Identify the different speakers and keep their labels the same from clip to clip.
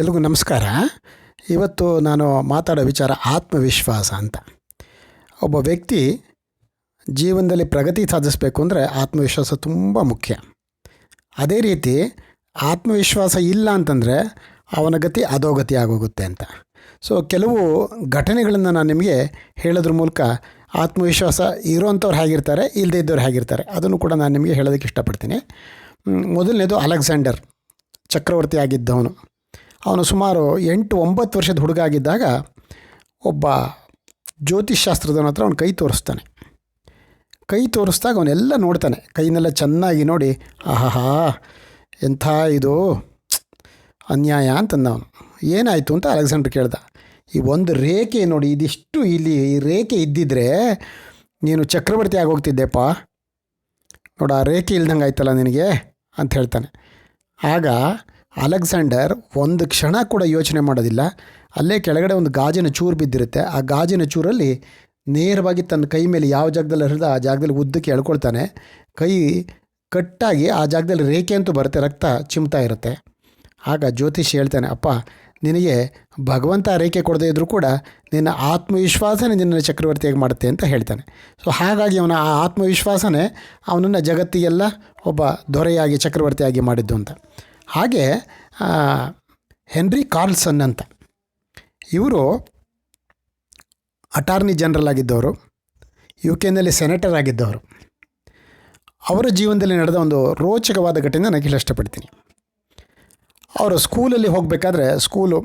Speaker 1: ಎಲ್ರಿಗೂ ನಮಸ್ಕಾರ. ಇವತ್ತು ನಾನು ಮಾತಾಡೋ ವಿಚಾರ ಆತ್ಮವಿಶ್ವಾಸ ಅಂತ. ಒಬ್ಬ ವ್ಯಕ್ತಿ ಜೀವನದಲ್ಲಿ ಪ್ರಗತಿ ಸಾಧಿಸಬೇಕು ಅಂದರೆ ಆತ್ಮವಿಶ್ವಾಸ ತುಂಬ ಮುಖ್ಯ. ಅದೇ ರೀತಿ ಆತ್ಮವಿಶ್ವಾಸ ಇಲ್ಲ ಅಂತಂದರೆ ಅವನ ಗತಿ ಅಧೋಗತಿ ಆಗೋಗುತ್ತೆ ಅಂತ. ಸೊ ಕೆಲವು ಘಟನೆಗಳನ್ನು ನಾನು ನಿಮಗೆ ಹೇಳೋದ್ರ ಮೂಲಕ ಆತ್ಮವಿಶ್ವಾಸ ಇರೋಂಥವ್ರು ಹೇಗಿರ್ತಾರೆ ಇಲ್ಲದೇ ಇದ್ದವ್ರು ಹೇಗಿರ್ತಾರೆ, ಅದನ್ನು ಕೂಡ ನಾನು ನಿಮಗೆ ಹೇಳೋದಕ್ಕೆ ಇಷ್ಟಪಡ್ತೀನಿ. ಮೊದಲನೇದು ಅಲೆಕ್ಸಾಂಡರ್ ಚಕ್ರವರ್ತಿ ಆಗಿದ್ದವನು ಅವನು ಸುಮಾರು ಎಂಟು ಒಂಬತ್ತು ವರ್ಷದ ಹುಡುಗ ಆಗಿದ್ದಾಗ ಒಬ್ಬ ಜ್ಯೋತಿಷ್ಶಾಸ್ತ್ರದವನ ಹತ್ರ ಅವನು ಕೈ ತೋರಿಸ್ತಾನೆ. ಕೈ ತೋರಿಸ್ದಾಗ ಅವನೆಲ್ಲ ನೋಡ್ತಾನೆ. ಕೈನೆಲ್ಲ ಚೆನ್ನಾಗಿ ನೋಡಿ, ಆಹಾಹಾ, ಎಂಥ ಇದು? ಅನ್ಯಾಯ ಅಂತಂದ ಅವನು. ಏನಾಯಿತು ಅಂತ ಅಲೆಕ್ಸಾಂಡ್ರ್ ಕೇಳ್ದ. ಈ ಒಂದು ರೇಖೆ ನೋಡಿ, ಇದಿಷ್ಟು ಇಲ್ಲಿ ಈ ರೇಖೆ ಇದ್ದಿದ್ರೆ ನೀನು ಚಕ್ರವರ್ತಿ ಆಗೋಗ್ತಿದ್ದೆಪ್ಪ. ನೋಡು, ಆ ರೇಖೆ ಇಲ್ದಂಗೆ ಆಯ್ತಲ್ಲ ನಿನಗೆ? ಅಂತ ಹೇಳ್ತಾನೆ. ಆಗ ಅಲೆಕ್ಸಾಂಡರ್ ಒಂದು ಕ್ಷಣ ಕೂಡ ಯೋಚನೆ ಮಾಡೋದಿಲ್ಲ. ಅಲ್ಲೇ ಕೆಳಗಡೆ ಒಂದು ಗಾಜಿನ ಚೂರು ಬಿದ್ದಿರುತ್ತೆ. ಆ ಗಾಜಿನ ಚೂರಲ್ಲಿ ನೇರವಾಗಿ ತನ್ನ ಕೈ ಮೇಲೆ ಯಾವ ಜಾಗದಲ್ಲಿ ಹರಿದ ಆ ಜಾಗದಲ್ಲಿ ಉದ್ದಕ್ಕೆ ಎಳ್ಕೊಳ್ತಾನೆ. ಕೈ ಕಟ್ಟಾಗಿ ಆ ಜಾಗದಲ್ಲಿ ರೇಖೆ ಅಂತೂ ಬರುತ್ತೆ, ರಕ್ತ ಚಿಮ್ತಾ ಇರುತ್ತೆ. ಆಗ ಜ್ಯೋತಿಷ್ ಹೇಳ್ತಾನೆ, ಅಪ್ಪ, ನಿನಗೆ ಭಗವಂತ ರೇಖೆ ಕೊಡದೇ ಇದ್ದರೂ ಕೂಡ ನಿನ್ನ ಆತ್ಮವಿಶ್ವಾಸನೇ ನಿನ್ನ ಚಕ್ರವರ್ತಿಯಾಗಿ ಮಾಡುತ್ತೆ ಅಂತ ಹೇಳ್ತಾನೆ. ಸೊ ಹಾಗಾಗಿ ಅವನ ಆ ಆತ್ಮವಿಶ್ವಾಸನೇ ಅವನನ್ನು ಜಗತ್ತಿಗೆಲ್ಲ ಒಬ್ಬ ದೊರೆಯಾಗಿ, ಚಕ್ರವರ್ತಿಯಾಗಿ ಮಾಡಿದ್ದು ಅಂತ. ಹಾಗೆ ಹೆನ್ರಿ ಕಾರ್ಲ್ಸನ್ ಅಂತ. ಇವರು ಅಟಾರ್ನಿ ಜನರಲ್ ಆಗಿದ್ದವರು ಯು ಕೆನಲ್ಲಿ ಸೆನೆಟರ್ ಆಗಿದ್ದವರು. ಅವರ ಜೀವನದಲ್ಲಿ ನಡೆದ ಒಂದು ರೋಚಕವಾದ ಘಟನೆ ನನಗೆ ಹೇಳಲು ಇಷ್ಟಪಡ್ತೀನಿ. ಅವರು ಸ್ಕೂಲಲ್ಲಿ ಹೋಗಬೇಕಾದ್ರೆ ಸ್ಕೂಲು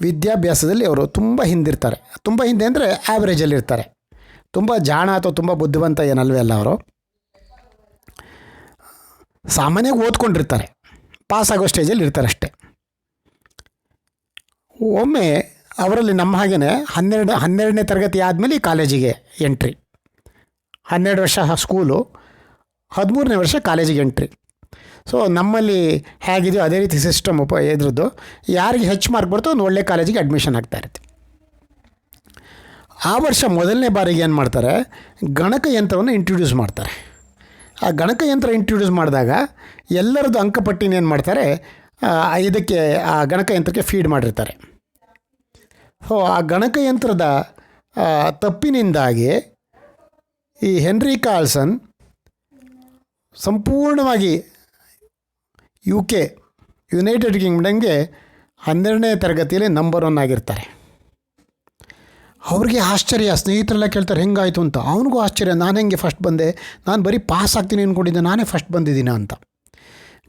Speaker 1: ವಿದ್ಯಾಭ್ಯಾಸದಲ್ಲಿ ಅವರು ತುಂಬ ಹಿಂದಿರ್ತಾರೆ. ತುಂಬ ಹಿಂದೆ ಅಂದರೆ ಆ್ಯಾವ್ರೇಜಲ್ಲಿರ್ತಾರೆ ತುಂಬ ಜಾಣ ಅಥವಾ ತುಂಬ ಬುದ್ಧಿವಂತ ಏನಲ್ವೇ ಅಲ್ಲ ಅವರು. ಸಾಮಾನ್ಯವಾಗಿ ಓದ್ಕೊಂಡಿರ್ತಾರೆ. ಪಾಸ್ ಆಗೋ ಸ್ಟೇಜಲ್ಲಿ ಇರ್ತಾರೆ ಅಷ್ಟೇ. ಒಮ್ಮೆ ಅವರಲ್ಲಿ ನಮ್ಮ ಹಾಗೆಯೇ ಹನ್ನೆರಡು, ಹನ್ನೆರಡನೇ ತರಗತಿ ಆದಮೇಲೆ ಕಾಲೇಜಿಗೆ ಎಂಟ್ರಿ ಹನ್ನೆರಡು ವರ್ಷ ಸ್ಕೂಲು ಹದಿಮೂರನೇ ವರ್ಷ ಕಾಲೇಜಿಗೆ ಎಂಟ್ರಿ ಸೊ ನಮ್ಮಲ್ಲಿ ಹೇಗಿದೆಯೋ ಅದೇ ರೀತಿ ಸಿಸ್ಟಮ್ ಉಪ, ಇದ್ರದ್ದು. ಯಾರಿಗೆ ಹೆಚ್ಚು ಮಾರ್ಕ್ ಬರ್ತೋ ಒಂದು ಒಳ್ಳೆ ಕಾಲೇಜಿಗೆ ಅಡ್ಮಿಷನ್ ಆಗ್ತಾ ಇರುತ್ತೆ. ಆ ವರ್ಷ ಮೊದಲನೇ ಬಾರಿಗೆ ಏನು ಮಾಡ್ತಾರೆ? ಗಣಕಯಂತ್ರವನ್ನು ಇಂಟ್ರೊಡ್ಯೂಸ್ ಮಾಡ್ತಾರೆ. ಆ ಗಣಕಯಂತ್ರ ಇಂಟ್ರೊಡ್ಯೂಸ್ ಮಾಡಿದಾಗ ಎಲ್ಲರದ್ದು ಅಂಕಪಟ್ಟಿನ ಏನು ಮಾಡ್ತಾರೆ? ಇದಕ್ಕೆ, ಆ ಗಣಕಯಂತ್ರಕ್ಕೆ ಫೀಡ್ ಮಾಡಿರ್ತಾರೆ. ಸೊ ಆ ಗಣಕಯಂತ್ರದ ತಪ್ಪಿನಿಂದಾಗಿ ಈ ಹೆನ್ರಿ ಕಾರ್ಲ್ಸನ್ ಸಂಪೂರ್ಣವಾಗಿ ಯು ಕೆ ಯುನೈಟೆಡ್ ಕಿಂಗ್ಡಮ್ಗೆ ಹನ್ನೆರಡನೇ ತರಗತಿಯಲ್ಲಿ ನಂಬರ್ ಒನ್ ಆಗಿರ್ತಾರೆ. ಅವ್ರಿಗೆ ಆಶ್ಚರ್ಯ, ಸ್ನೇಹಿತರೆಲ್ಲ ಕೇಳ್ತಾರೆ, ಹೆಂಗಾಯಿತು ಅಂತ? ಅವನಿಗೂ ಆಶ್ಚರ್ಯ, ನಾನು ಹೆಂಗೆ ಫಸ್ಟ್ ಬಂದೆ? ನಾನು ಬರೀ ಪಾಸ್ ಆಗ್ತೀನಿ ಅಂದ್ಕೊಂಡಿದ್ದೆ ನಾನೇ ಫಸ್ಟ್ ಬಂದಿದ್ದೀನ ಅಂತ.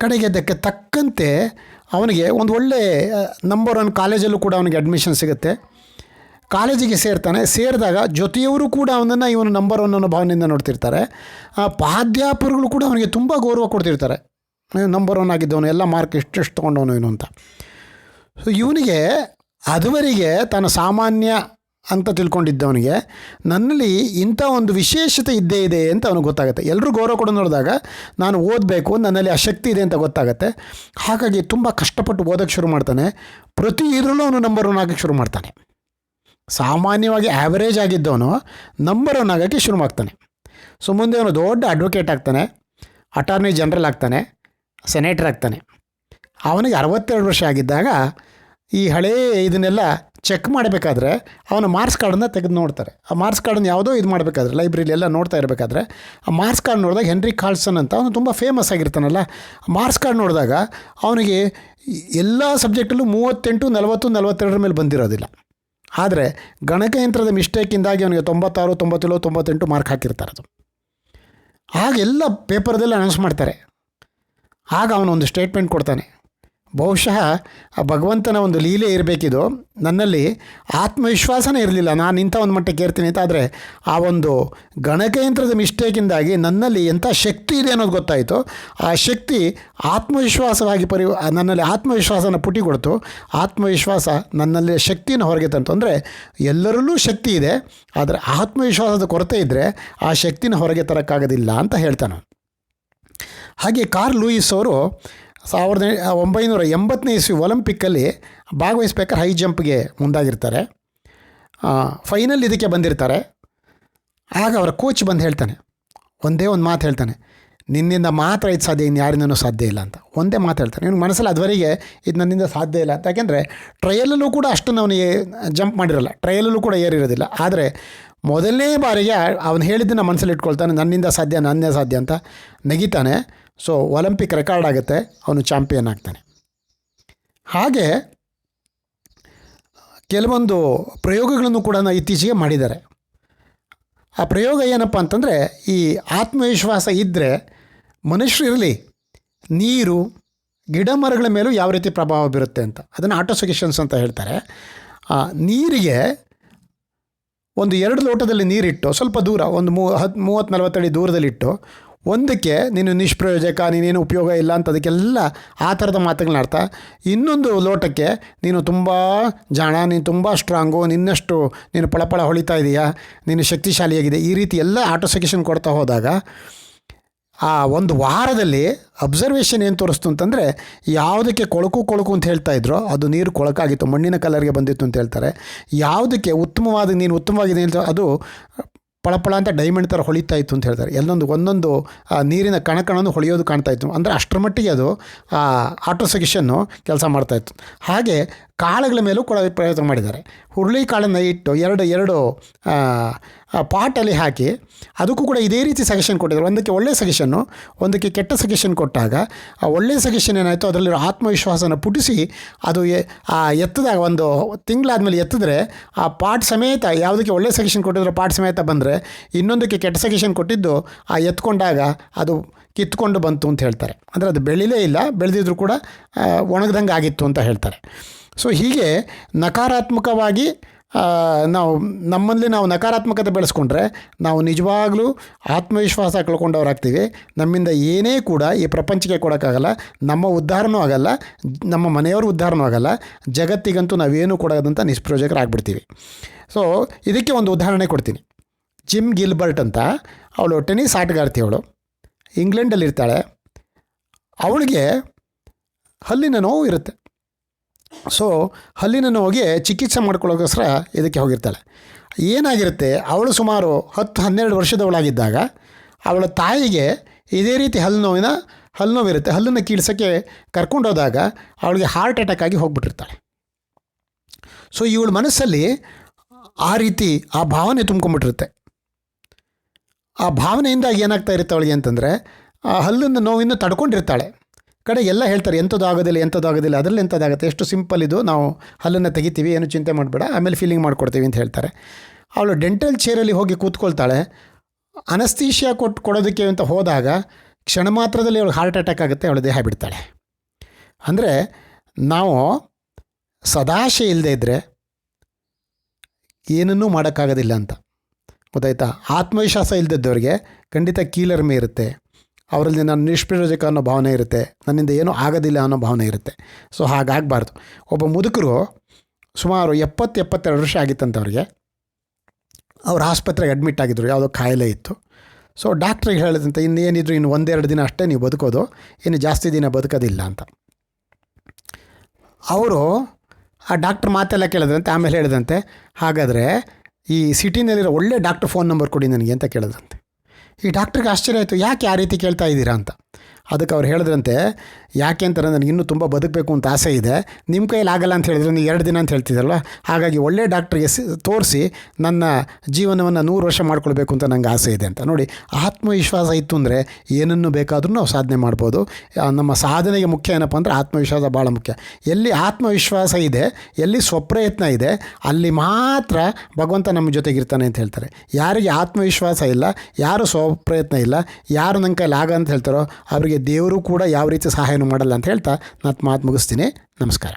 Speaker 1: ಕಡೆಗೆ ಅದಕ್ಕೆ ತಕ್ಕಂತೆ ಅವನಿಗೆ ಒಂದು ಒಳ್ಳೆ ನಂಬರ್ ಒನ್ ಕಾಲೇಜಲ್ಲೂ ಕೂಡ ಅವನಿಗೆ ಅಡ್ಮಿಷನ್ ಸಿಗುತ್ತೆ. ಕಾಲೇಜಿಗೆ ಸೇರ್ತಾನೆ, ಸೇರಿದಾಗ ಜೊತೆಯವರು ಕೂಡ ಅವನನ್ನು ಇವನು ನಂಬರ್ ಒನ್ ಅನ್ನೋ ಭಾವನೆಯಿಂದ ನೋಡ್ತಿರ್ತಾರೆ. ಆ ಪ್ರಾಧ್ಯಾಪಕರುಗಳು ಕೂಡ ಅವನಿಗೆ ತುಂಬ ಗೌರವ ಕೊಡ್ತಿರ್ತಾರೆ. ನಂಬರ್ ಒನ್ ಆಗಿದ್ದವನು, ಎಲ್ಲ ಮಾರ್ಕ್ ಎಷ್ಟು ತೊಗೊಂಡವನು ಇವನು ಅಂತ. ಸೊ ಇವನಿಗೆ ಅದುವರೆಗೆ ತಾನು ಸಾಮಾನ್ಯ ಅಂತ ತಿಳ್ಕೊಂಡಿದ್ದವನಿಗೆ, ನನ್ನಲ್ಲಿ ಇಂಥ ಒಂದು ವಿಶೇಷತೆ ಇದ್ದೇ ಇದೆ ಅಂತ ಅವನಿಗೆ ಗೊತ್ತಾಗುತ್ತೆ. ಎಲ್ಲರೂ ಗೌರವ ಕೊಡೋ ನೋಡಿದಾಗ ನಾನು ಓದಬೇಕು, ನನ್ನಲ್ಲಿ ಆ ಇದೆ ಅಂತ ಗೊತ್ತಾಗುತ್ತೆ. ಹಾಗಾಗಿ ತುಂಬ ಕಷ್ಟಪಟ್ಟು ಓದೋಕ್ಕೆ ಶುರು ಮಾಡ್ತಾನೆ. ಪ್ರತಿ ಇದರಲ್ಲೂ ಅವನು ನಂಬರ್ ಒನ್ ಆಗೋಕ್ಕೆ ಶುರು ಮಾಡ್ತಾನೆ. ಸಾಮಾನ್ಯವಾಗಿ ಆ್ಯಾವರೇಜ್ ಆಗಿದ್ದವನು ನಂಬರ್ ಒನ್ ಆಗೋಕ್ಕೆ ಶುರು ಮಾಡ್ತಾನೆ. ಸೊ ಮುಂದೆ ಅವನು ದೊಡ್ಡ ಅಡ್ವೊಕೇಟ್ ಆಗ್ತಾನೆ ಅಟಾರ್ನಿ ಜನರಲ್ ಆಗ್ತಾನೆ ಸೆನೇಟರ್ ಆಗ್ತಾನೆ. ಅವನಿಗೆ ಅರವತ್ತೆರಡು ವರ್ಷ ಆಗಿದ್ದಾಗ ಈ ಹಳೇ ಇದನ್ನೆಲ್ಲ ಚೆಕ್ ಮಾಡಬೇಕಾದ್ರೆ ಅವನ ಮಾರ್ಕ್ಸ್ ಕಾರ್ಡನ್ನು ತೆಗೆದು ನೋಡ್ತಾರೆ. ಆ ಮಾರ್ಕ್ಸ್ ಕಾರ್ಡನ್ನು ಯಾವುದೋ ಇದು ಮಾಡಬೇಕಾದ್ರೆ ಲೈಬ್ರರಿಲಿ ಎಲ್ಲ ನೋಡ್ತಾ ಇರಬೇಕಾದ್ರೆ, ಆ ಮಾರ್ಕ್ಸ್ ಕಾರ್ಡ್ ನೋಡಿದಾಗ ಹೆನ್ರಿ ಕಾರ್ಲ್ಸನ್ ಅಂತ ಅವನು ತುಂಬ ಫೇಮಸ್ ಆಗಿರ್ತಾನಲ್ಲ. ಮಾರ್ಕ್ಸ್ ಕಾರ್ಡ್ ನೋಡಿದಾಗ ಅವನಿಗೆ ಎಲ್ಲ ಸಬ್ಜೆಕ್ಟಲ್ಲೂ ಮೂವತ್ತೆಂಟು, ನಲವತ್ತು, ನಲವತ್ತೆರಡರ ಮೇಲೆ ಬಂದಿರೋದಿಲ್ಲ. ಆದರೆ ಗಣಕಯಂತ್ರದ ಮಿಸ್ಟೇಕಿಂದಾಗಿ ಅವನಿಗೆ ತೊಂಬತ್ತಾರು, ತೊಂಬತ್ತೇಳು, ತೊಂಬತ್ತೆಂಟು ಮಾರ್ಕ್ ಹಾಕಿರ್ತಾರೆ ಅದು. ಆಗೆಲ್ಲ ಪೇಪರ್ದಲ್ಲಿ ಅನೌನ್ಸ್ ಮಾಡ್ತಾರೆ. ಆಗ ಅವನೊಂದು ಸ್ಟೇಟ್ಮೆಂಟ್ ಕೊಡ್ತಾನೆ. ಬಹುಶಃ ಆ ಭಗವಂತನ ಒಂದು ಲೀಲೆ ಇರಬೇಕಿದು. ನನ್ನಲ್ಲಿ ಆತ್ಮವಿಶ್ವಾಸನೇ ಇರಲಿಲ್ಲ. ನಾನು ಇಂಥ ಒಂದು ಮಟ್ಟಕ್ಕೆ ಏರ್ತೀನಿ ಅಂತ ಆದರೆ ಆ ಒಂದು ಗಣಕಯಂತ್ರದ ಮಿಸ್ಟೇಕಿಂದಾಗಿ ನನ್ನಲ್ಲಿ ಎಂಥ ಶಕ್ತಿ ಇದೆ ಅನ್ನೋದು ಗೊತ್ತಾಯಿತು. ಆ ಶಕ್ತಿ ಆತ್ಮವಿಶ್ವಾಸವಾಗಿ ಪರಿ ನನ್ನಲ್ಲಿ ಆತ್ಮವಿಶ್ವಾಸನ ಪುಟಿಗೊಡ್ತು ಆತ್ಮವಿಶ್ವಾಸ ನನ್ನಲ್ಲಿ ಶಕ್ತಿಯನ್ನು ಹೊರಗೆ ತಂತು. ಅಂದರೆ ಎಲ್ಲರಲ್ಲೂ ಶಕ್ತಿ ಇದೆ, ಆದರೆ ಆತ್ಮವಿಶ್ವಾಸದ ಕೊರತೆ ಇದ್ದರೆ ಆ ಶಕ್ತಿನ ಹೊರಗೆ ತರೋಕ್ಕಾಗೋದಿಲ್ಲ ಅಂತ ಹೇಳ್ತಾನೆ ಹಾಗೆ ಕಾರ್ ಲೂಯಿಸ್ ಅವರು ಸಾವಿರದ ಒಂಬೈನೂರ ಎಂಬತ್ತನೇ ಇಸ್ವಿ ಒಲಿಂಪಿಕ್ಕಲ್ಲಿ ಭಾಗವಹಿಸ್ಬೇಕಾದ್ರೆ ಹೈ ಜಂಪ್ಗೆ ಮುಂದಾಗಿರ್ತಾರೆ. ಫೈನಲ್ ಇದಕ್ಕೆ ಬಂದಿರ್ತಾರೆ. ಆಗ ಅವರ ಕೋಚ್ ಬಂದು ಹೇಳ್ತಾನೆ. ಒಂದೇ ಒಂದು ಮಾತು ಹೇಳ್ತಾನೆ. ನಿನ್ನಿಂದ ಮಾತ್ರ ಇದು ಸಾಧ್ಯ ಇನ್ನು ಯಾರಿಂದನೂ ಸಾಧ್ಯ ಇಲ್ಲ ಅಂತ. ಒಂದೇ ಮಾತು ಹೇಳ್ತಾನೆ. ಇವ್ನು ಮನಸ್ಸಲ್ಲಿ ಅದುವರೆಗೆ ಇದು ನನ್ನಿಂದ ಸಾಧ್ಯ ಇಲ್ಲ ಅಂತ. ಯಾಕೆಂದರೆ ಟ್ರಯಲಲ್ಲೂ ಕೂಡ ಅಷ್ಟನ್ನು ಅವನು ಜಂಪ್ ಮಾಡಿರಲ್ಲ. ಟ್ರಯಲಲ್ಲೂ ಕೂಡ ಏರಿರೋದಿಲ್ಲ. ಆದರೆ ಮೊದಲನೇ ಬಾರಿಗೆ ಅವನು ಹೇಳಿದ್ದನ್ನು ಮನಸ್ಸಲ್ಲಿ ಇಟ್ಕೊಳ್ತಾನೆ, ನನ್ನಿಂದ ಸಾಧ್ಯ, ನನ್ನೇ ಸಾಧ್ಯ ಅಂತ ನೆಗಿತಾನೆ. ಸೊ ಒಲಿಂಪಿಕ್ ರೆಕಾರ್ಡ್ ಆಗುತ್ತೆ, ಅವನು ಚಾಂಪಿಯನ್ ಆಗ್ತಾನೆ. ಹಾಗೆ, ಕೆಲವೊಂದು ಪ್ರಯೋಗಗಳನ್ನು ಕೂಡ ಇತ್ತೀಚೆಗೆ ಮಾಡಿದ್ದಾರೆ. ಆ ಪ್ರಯೋಗ ಏನಪ್ಪ ಅಂತಂದರೆ, ಈ ಆತ್ಮವಿಶ್ವಾಸ ಇದ್ದರೆ ಮನುಷ್ಯರಿರಲಿ ನೀರು, ಗಿಡ ಮರಗಳ ಮೇಲೂ ಯಾವ ರೀತಿ ಪ್ರಭಾವ ಬೀರುತ್ತೆ ಅಂತ. ಅದನ್ನು ಆಟೋಸೊಗೇಷನ್ಸ್ ಅಂತ ಹೇಳ್ತಾರೆ. ಆ, ನೀರಿಗೆ ಒಂದು ಎರಡು ಲೋಟದಲ್ಲಿ ನೀರಿಟ್ಟು, ಸ್ವಲ್ಪ ದೂರ, ಒಂದು ಮೂ ಹತ್ತು ಮೂವತ್ತು ನಲವತ್ತಡಿ ದೂರದಲ್ಲಿಟ್ಟು ಒಂದಕ್ಕೆ ನೀನು ನಿಷ್ಪ್ರಯೋಜಕ, ನೀನೇನು ಉಪಯೋಗ ಇಲ್ಲ ಅಂತ ಅದಕ್ಕೆಲ್ಲ ಆ ಥರದ ಮಾತುಗಳನ್ನ ಅರ್ಥ ಇನ್ನೊಂದು ಲೋಟಕ್ಕೆ ನೀನು ತುಂಬ ಜಾಣ, ನೀನು ತುಂಬ ಸ್ಟ್ರಾಂಗು ನಿನ್ನಷ್ಟು ನೀನು ಪಳಪಳ ಹೊಳಿತಾ ಇದೆಯಾ, ನೀನು ಶಕ್ತಿಶಾಲಿಯಾಗಿದೆ ಈ ರೀತಿ ಎಲ್ಲ ಆಟೋಸೆಕೇಷನ್ ಕೊಡ್ತಾ ಹೋದಾಗ ಆ ಒಂದು ವಾರದಲ್ಲಿ ಅಬ್ಸರ್ವೇಷನ್ ಏನು ತೋರಿಸ್ತು ಅಂತಂದರೆ, ಯಾವುದಕ್ಕೆ ಕೊಳಕು ಕೊಳಕು ಅಂತ ಹೇಳ್ತಾ ಇದ್ರು, ಅದು ನೀರು ಕೊಳಕಾಗಿತ್ತು, ಮಣ್ಣಿನ ಕಲರ್ಗೆ ಬಂದಿತ್ತು ಅಂತ ಹೇಳ್ತಾರೆ. ಯಾವುದಕ್ಕೆ ಉತ್ತಮವಾದ, ನೀನು ಉತ್ತಮವಾಗಿದೆ ಅಂತ ಅದು ಪಳಪಳ ಅಂತ ಡೈಮಂಡ್ ಥರ ಹೊಳಿತಾ ಇತ್ತು ಅಂತ ಹೇಳ್ತಾರೆ. ಎಲ್ಲೊಂದು ಒಂದೊಂದು ನೀರಿನ ಕಣಕಣನು ಹೊಳೆಯೋದು ಕಾಣ್ತಾ ಇತ್ತು. ಅಂದರೆ ಅಷ್ಟರ ಮಟ್ಟಿಗೆ ಅದು ಆಟೋ ಸೆಕ್ಷನ್ನು ಕೆಲಸ ಮಾಡ್ತಾಯಿತ್ತು ಹಾಗೆ ಕಾಳುಗಳ ಮೇಲೂ ಕೂಡ ಪ್ರಯತ್ನ ಮಾಡಿದ್ದಾರೆ. ಹುರುಳಿ ಕಾಳನ್ನು ಇಟ್ಟು ಎರಡು ಎರಡು ಪಾಟಲ್ಲಿ ಹಾಕಿ ಅದಕ್ಕೂ ಕೂಡ ಇದೇ ರೀತಿ ಸಜೆಷನ್ ಕೊಟ್ಟಿದ್ದಾರೆ. ಒಂದಕ್ಕೆ ಒಳ್ಳೆಯ ಸಜೆಷನ್ನು ಒಂದಕ್ಕೆ ಕೆಟ್ಟ ಸಜೆಷನ್ ಕೊಟ್ಟಾಗ ಆ ಒಳ್ಳೆಯ ಸಜೆಷನ್ ಏನಾಯಿತು ಅದರಲ್ಲಿರೋ ಆತ್ಮವಿಶ್ವಾಸನ ಪುಟಿಸಿ ಅದು ಆ, ಎತ್ತದಾಗ ಒಂದು ತಿಂಗಳಾದಮೇಲೆ ಎತ್ತಿದ್ರೆ ಆ ಪಾಟ್ ಸಮೇತ ಯಾವುದಕ್ಕೆ ಒಳ್ಳೆಯ ಸಜೆಷನ್ ಕೊಟ್ಟಿದ್ರು ಪಾಟ್ ಸಮೇತ ಬಂದರೆ ಇನ್ನೊಂದಕ್ಕೆ ಕೆಟ್ಟ ಸಜೆಷನ್ ಕೊಟ್ಟಿದ್ದು ಆ ಎತ್ಕೊಂಡಾಗ ಅದು ಕಿತ್ಕೊಂಡು ಬಂತು ಅಂತ ಹೇಳ್ತಾರೆ. ಅಂದರೆ ಅದು ಬೆಳಿಲೇ ಇಲ್ಲ, ಬೆಳೆದಿದ್ರು ಕೂಡ ಒಣಗ್ದಂಗೆ ಆಗಿತ್ತು ಅಂತ ಹೇಳ್ತಾರೆ. ಸೊ ಹೀಗೆ ನಕಾರಾತ್ಮಕವಾಗಿ ನಾವು ನಮ್ಮಲ್ಲಿ ನಾವು ನಕಾರಾತ್ಮಕತೆ ಬೆಳೆಸ್ಕೊಂಡ್ರೆ ನಾವು ನಿಜವಾಗ್ಲೂ ಆತ್ಮವಿಶ್ವಾಸ ಕಳ್ಕೊಂಡವರಾಗ್ತೀವಿ. ನಮ್ಮಿಂದ ಏನೇ ಕೂಡ ಈ ಪ್ರಪಂಚಕ್ಕೆ ಕೊಡೋಕ್ಕಾಗಲ್ಲ, ನಮ್ಮ ಉದ್ಧಾರನೂ ಆಗಲ್ಲ, ನಮ್ಮ ಮನೆಯವ್ರ ಉದ್ಧಾರನೂ ಆಗಲ್ಲ, ಜಗತ್ತಿಗಂತೂ ನಾವೇನು ಕೊಡೋದಂತ ನಿಷ್ಪ್ರಯೋಜಕರಾಗ್ಬಿಡ್ತೀವಿ. ಸೊ ಇದಕ್ಕೆ ಒಂದು ಉದಾಹರಣೆ ಕೊಡ್ತೀನಿ. ಜಿಮ್ ಗಿಲ್ಬರ್ಟ್ ಅಂತ, ಅವಳು ಟೆನಿಸ್ ಆಟಗಾರ್ತಿ ಅವಳು. ಇಂಗ್ಲೆಂಡಲ್ಲಿರ್ತಾಳೆ. ಅವಳಿಗೆ ಹಲ್ಲಿನ ನೋವು ಇರುತ್ತೆ. ಸೊ ಹಲ್ಲಿನ ನೋವಿಗೆ ಚಿಕಿತ್ಸೆ ಮಾಡ್ಕೊಳ್ಳೋಕ್ಕೋಸ್ಕರ ಇದಕ್ಕೆ ಹೋಗಿರ್ತಾಳೆ. ಏನಾಗಿರುತ್ತೆ, ಅವಳು ಸುಮಾರು ಹತ್ತು, ಹನ್ನೆರಡು ವರ್ಷದವಳಾಗಿದ್ದಾಗ, ಅವಳ ತಾಯಿಗೆ ಇದೇ ರೀತಿ ಹಲ್ಲು ನೋವಿನ, ಹಲ್ಲು ನೋವಿರುತ್ತೆ. ಹಲ್ಲನ್ನು ಕೀಳ್ಸೋಕ್ಕೆ ಕರ್ಕೊಂಡೋದಾಗ ಅವಳಿಗೆ ಹಾರ್ಟ್ ಅಟ್ಯಾಕ್ ಆಗಿ ಹೋಗ್ಬಿಟ್ಟಿರ್ತಾಳೆ. ಸೊ ಇವಳ ಮನಸ್ಸಲ್ಲಿ ಆ ರೀತಿ, ಆ ಭಾವನೆ ತುಂಬ್ಕೊಂಬಿಟ್ಟಿರುತ್ತೆ ಆ ಭಾವನೆಯಿಂದಾಗಿ ಏನಾಗ್ತಾ ಇರುತ್ತೆ ಅವಳಿಗೆ ಅಂತಂದರೆ, ಆ ಹಲ್ಲಿನ ನೋವಿನ ತಡ್ಕೊಂಡಿರ್ತಾಳೆ. ಕಡೆ ಎಲ್ಲ ಹೇಳ್ತಾರೆ ಎಂಥದ್ದು ಆಗೋದಿಲ್ಲ ಎಂಥದ್ದು ಆಗೋದಿಲ್ಲ ಅದರಲ್ಲಿ ಎಂಥದ್ದಾಗುತ್ತೆ, ಎಷ್ಟು ಸಿಂಪಲ್ ಇದು, ನಾವು ಹಲ್ಲನ್ನು ತೆಗಿತೀವಿ, ಏನು ಚಿಂತೆ ಮಾಡಬೇಡ, ಆಮೇಲೆ ಫೀಲಿಂಗ್ ಮಾಡ್ಕೊಡ್ತೀವಿ ಅಂತ ಹೇಳ್ತಾರೆ. ಅವಳು ಡೆಂಟಲ್ ಚೇರಲ್ಲಿ ಹೋಗಿ ಕೂತ್ಕೊಳ್ತಾಳೆ. ಅನಸ್ತೀಶಿಯಾ ಕೊಟ್ಟು ಕೊಡೋದಕ್ಕೆ ಅಂತ ಹೋದಾಗ, ಕ್ಷಣ ಮಾತ್ರದಲ್ಲಿ ಅವಳು ಹಾರ್ಟ್ ಅಟ್ಯಾಕ್ ಆಗುತ್ತೆ, ಅವಳು ದೇಹ ಬಿಡ್ತಾಳೆ. ಅಂದರೆ, ನಾವು ಸದಾಶೆ ಇಲ್ಲದೆ ಇದ್ದರೆ ಏನನ್ನೂ ಮಾಡೋಕ್ಕಾಗೋದಿಲ್ಲ ಅಂತ. ಗೊತ್ತಾಯ್ತಾ? ಆತ್ಮವಿಶ್ವಾಸ ಇಲ್ಲದಿದ್ದವ್ರಿಗೆ ಖಂಡಿತ ಕೀಲರ್ಮೆ ಇರುತ್ತೆ. ಅವರಲ್ಲಿ ನಾನು ನಿಷ್ಪ್ರಯೋಜಕ ಅನ್ನೋ ಭಾವನೆ ಇರುತ್ತೆ. ನನ್ನಿಂದ ಏನೂ ಆಗೋದಿಲ್ಲ ಅನ್ನೋ ಭಾವನೆ ಇರುತ್ತೆ. ಸೊ ಹಾಗಾಗಬಾರ್ದು. ಒಬ್ಬ ಮುದುಕರು ಸುಮಾರು ಎಪ್ಪತ್ತು ಎಪ್ಪತ್ತೆರಡು ವರ್ಷ ಆಗಿತ್ತಂತೆ ಅವ್ರಿಗೆ ಅವ್ರ ಆಸ್ಪತ್ರೆಗೆ ಅಡ್ಮಿಟ್ ಆಗಿದ್ರು. ಯಾವುದೋ ಕಾಯಿಲೆ ಇತ್ತು. ಸೊ ಡಾಕ್ಟ್ರಿಗೆ ಹೇಳಿದಂತೆ ಇನ್ನೇನಿದ್ರು ಇನ್ನು ಒಂದೆರಡು ದಿನ ಅಷ್ಟೇ ನೀವು ಬದುಕೋದು. ಇನ್ನು ಜಾಸ್ತಿ ದಿನ ಬದುಕೋದಿಲ್ಲ ಅಂತ. ಅವರು ಆ ಡಾಕ್ಟ್ರ್ ಮಾತೆಲ್ಲ ಕೇಳಿದ್ರಂತೆ, ಆಮೇಲೆ ಹೇಳಿದಂತೆ, ಹಾಗಾದರೆ ಈ ಸಿಟಿನಲ್ಲಿರೋ ಒಳ್ಳೆ ಡಾಕ್ಟ್ರ್ ಫೋನ್ ನಂಬರ್ ಕೊಡಿ ನನಗೆ ಅಂತ ಕೇಳಿದ್ರಂತೆ. ಈ ಡಾಕ್ಟ್ರಿಗೆ ಆಶ್ಚರ್ಯ ಆಯಿತು ಯಾಕೆ ಆ ರೀತಿ ಕೇಳ್ತಾ ಇದ್ದೀರಾ ಅಂತ. ಅದಕ್ಕೆ ಅವ್ರು ಹೇಳಿದ್ರಂತೆ, ಯಾಕೆ ಅಂತಾರೆ ನನಗೆ ಇನ್ನೂ ತುಂಬ ಬದುಕಬೇಕು ಅಂತ ಆಸೆ ಇದೆ. ನಿಮ್ಮ ಕೈಯಲ್ಲಿ ಆಗಲ್ಲ ಅಂತ ಹೇಳಿದ್ರೆ ನೀವು ಎರಡು ದಿನ ಅಂತ ಹೇಳ್ತಿದ್ರಲ್ವ? ಹಾಗಾಗಿ ಒಳ್ಳೆ ಡಾಕ್ಟ್ರಿಗೆ ತೋರಿಸಿ ನನ್ನ ಜೀವನವನ್ನು ನೂರು ವರ್ಷ ಮಾಡ್ಕೊಳ್ಬೇಕು ಅಂತ ನನಗೆ ಆಸೆ ಇದೆ ಅಂತ. ನೋಡಿ, ಆತ್ಮವಿಶ್ವಾಸ ಇತ್ತು ಅಂದರೆ ಏನನ್ನು ಬೇಕಾದರೂ ನಾವು ಸಾಧನೆ ಮಾಡ್ಬೋದು. ನಮ್ಮ ಸಾಧನೆಗೆ ಮುಖ್ಯ ಏನಪ್ಪ ಅಂದರೆ ಆತ್ಮವಿಶ್ವಾಸ ಭಾಳ ಮುಖ್ಯ. ಎಲ್ಲಿ ಆತ್ಮವಿಶ್ವಾಸ ಇದೆ, ಎಲ್ಲಿ ಸ್ವಪ್ರಯತ್ನ ಇದೆ, ಅಲ್ಲಿ ಮಾತ್ರ ಭಗವಂತ ನಮ್ಮ ಜೊತೆಗಿರ್ತಾನೆ ಅಂತ ಹೇಳ್ತಾರೆ. ಯಾರಿಗೆ ಆತ್ಮವಿಶ್ವಾಸ ಇಲ್ಲ, ಯಾರು ಸ್ವಪ್ರಯತ್ನ ಇಲ್ಲ, ಯಾರು ನನ್ನ ಕೈಲಿ ಆಗ ಅಂತ ಹೇಳ್ತಾರೋ, ಅವರಿಗೆ ದೇವರು ಕೂಡ ಯಾವ ರೀತಿ ಸಹಾಯನೂ ಮಾಡಲ್ಲ ಅಂತ ಹೇಳ್ತಾ ನಾನು ಮಾತು ಮುಗಿಸ್ತೀನಿ. ನಮಸ್ಕಾರ.